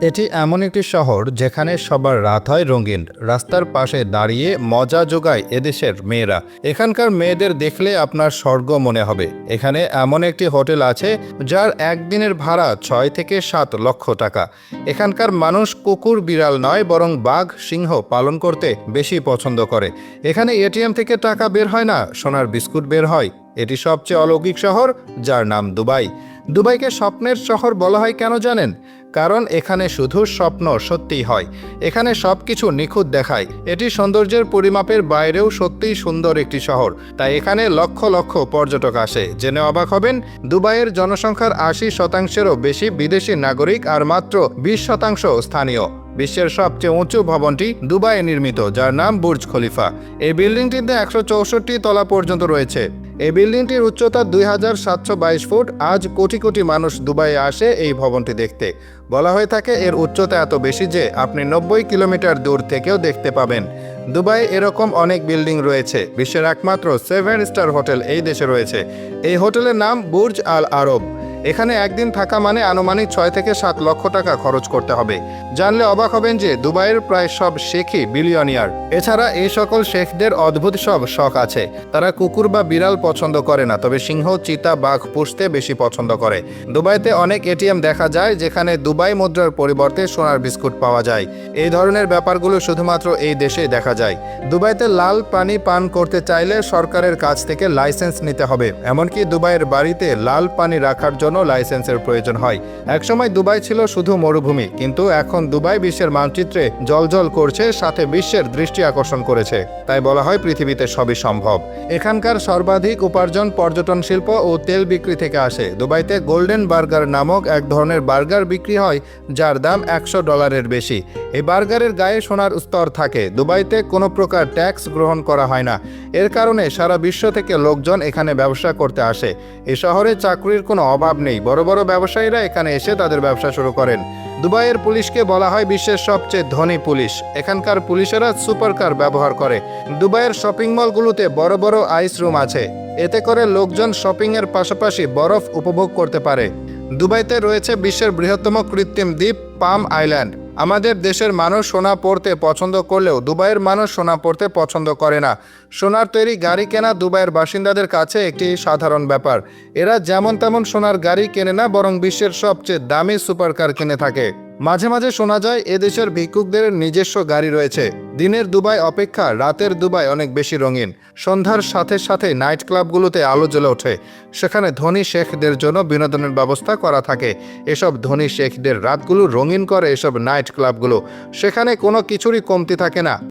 এটি এমন একটি শহর যেখানে সবার রাত হয় রঙিন, রাস্তার পাশে দাঁড়িয়ে মজা যোগায় এদেশের মেয়েরা। এখানকার মেয়েদের দেখলে আপনার স্বর্গ মনে হবে। এখানে এমন একটি হোটেল আছে যার একদিনের ভাড়া ছয় থেকে সাত লক্ষ টাকা। এখানকার মানুষ কুকুর বিড়াল নয়, বরং বাঘ, সিংহ পালন করতে বেশি পছন্দ করে। এখানে এটিএম থেকে টাকা বের হয় না, সোনার বিস্কুট বের হয়। এটি সবচেয়ে অলৌকিক শহর, যার নাম দুবাই। দুবাইকে স্বপ্নের শহর বলা হয় কেন জানেন? কারণ এখানে শুধু স্বপ্ন সত্যি হয়। এখানে সব কিছু নিখুঁত দেখায়। এটি সৌন্দর্যের পরিমাপের বাইরেও সত্যিই সুন্দর একটি শহর। তাই এখানে লক্ষ লক্ষ পর্যটক আসে। জেনে অবাক হবেন, দুবাইয়ের জনসংখ্যার আশি শতাংশেরও বেশি বিদেশি নাগরিক আর মাত্র বিশ শতাংশ স্থানীয়। বিশ্বের সবচেয়ে উঁচু ভবনটি দুবাইয়ে নির্মিত, যার নাম বুর্জ খলিফা। এই বিল্ডিংটিতে একশো চৌষট্টি তলা পর্যন্ত রয়েছে। এই বিল্ডিংটির উচ্চতা দুই হাজার সাতশো বাইশ ফুট। আজ কোটি কোটি মানুষ দুবাইয়ে আসে এই ভবনটি দেখতে। বলা হয়ে থাকে এর উচ্চতা এত বেশি যে আপনি নব্বই কিলোমিটার দূর থেকেও দেখতে পাবেন। দুবাই এরকম অনেক বিল্ডিং রয়েছে। বিশ্বের একমাত্র সেভেন স্টার হোটেল এই দেশে রয়েছে। এই হোটেলের নাম বুর্জ আল আরব। এখানে একদিন থাকা মানে আনুমানিক ছয় থেকে সাত লক্ষ টাকা খরচ করতে হবে। জানলে অবাক হবেন যে দুবাইয়ের প্রায় সব শেখই বিলিয়নিয়ার। এছাড়া এই সকল শেখদের অদ্ভুত সব শখ আছে। তারা কুকুর বা বিড়াল পছন্দ করে না, তবে সিংহ, চিতা, বাঘ পুষতে বেশি পছন্দ করে। দুবাইতে অনেক এটিএম দেখা যায় যেখানে দুবাই মুদ্রার পরিবর্তে সোনার বিস্কুট পাওয়া যায়। এই ধরনের ব্যাপারগুলো শুধুমাত্র এই দেশেই দেখা যায়। দুবাইতে লাল পানি পান করতে চাইলে সরকারের কাছ থেকে লাইসেন্স নিতে হবে। এমনকি দুবাইয়ের বাড়িতে লাল পানি রাখার জন্য লাইসেন্সের প্রয়োজন হয়। একসময় দুবাই ছিল শুধু মরুভূমি, কিন্তু এখন দুবাই বিশ্বের মানচিত্রে জলজল করছে, সাথে বিশ্বের দৃষ্টি আকর্ষণ করেছে। তাই বলা হয় পৃথিবীতে সবই সম্ভব। এখানকার সর্বাধিক উপার্জন পর্যটন শিল্প ও তেল বিক্রি থেকে আসে। দুবাইতে গোল্ডেন বার্গার নামক এক ধরনের বার্গার বিক্রি হয়, যার দাম একশো ডলারের বেশি। এই বার্গারের গায়ে সোনার স্তর থাকে। দুবাইতে কোনো প্রকার ট্যাক্স গ্রহণ করা হয় না। এর কারণে সারা বিশ্ব থেকে লোকজন এখানে ব্যবসা করতে আসে। এ শহরে চাকরির কোনো অভাব নেই। বড় বড় ব্যবসায়ীরা এখানে এসে তাদের ব্যবসা শুরু করেন। দুবাইয়ের পুলিশকে বলা হয় বিশ্বের সবচেয়ে ধনী পুলিশ। এখানকার পুলিশেরা সুপারকার ব্যবহার করে। দুবাইয়ের শপিং মলগুলোতে বড় বড় আইস রুম আছে। এতে করে লোকজন শপিংয়ের পাশাপাশি বরফ উপভোগ করতে পারে। দুবাইতে রয়েছে বিশ্বের বৃহত্তম কৃত্রিম দ্বীপ পাম আইল্যান্ড। আমাদের দেশের মানুষ সোনা পড়তে পছন্দ করলেও দুবাইয়ের মানুষ সোনা পড়তে পছন্দ করে না। সোনার তৈরি গাড়ি কেনা দুবাইয়ের বাসিন্দাদের কাছে একটি সাধারণ ব্যাপার। এরা যেমন তেমন সোনার গাড়ি কেনে না, বরং বিশ্বের সবচেয়ে দামি সুপারকার কিনে থাকে। মাঝে মাঝে শোনা যায় এদেশের ভিক্ষুকদের নিজস্ব গাড়ি রয়েছে। দিনের দুবাই অপেক্ষা, রাতের দুবাই অনেক বেশি রঙিন। সন্ধ্যার সাথে সাথে নাইট ক্লাবগুলোতে আলো জ্বলে ওঠে। সেখানে ধনী শেখদের জন্য বিনোদনের ব্যবস্থা করা থাকে। এসব ধনী শেখদের রাতগুলো রঙিন করে এসব নাইট ক্লাবগুলো। সেখানে কোনো কিছুরই কমতি থাকে না।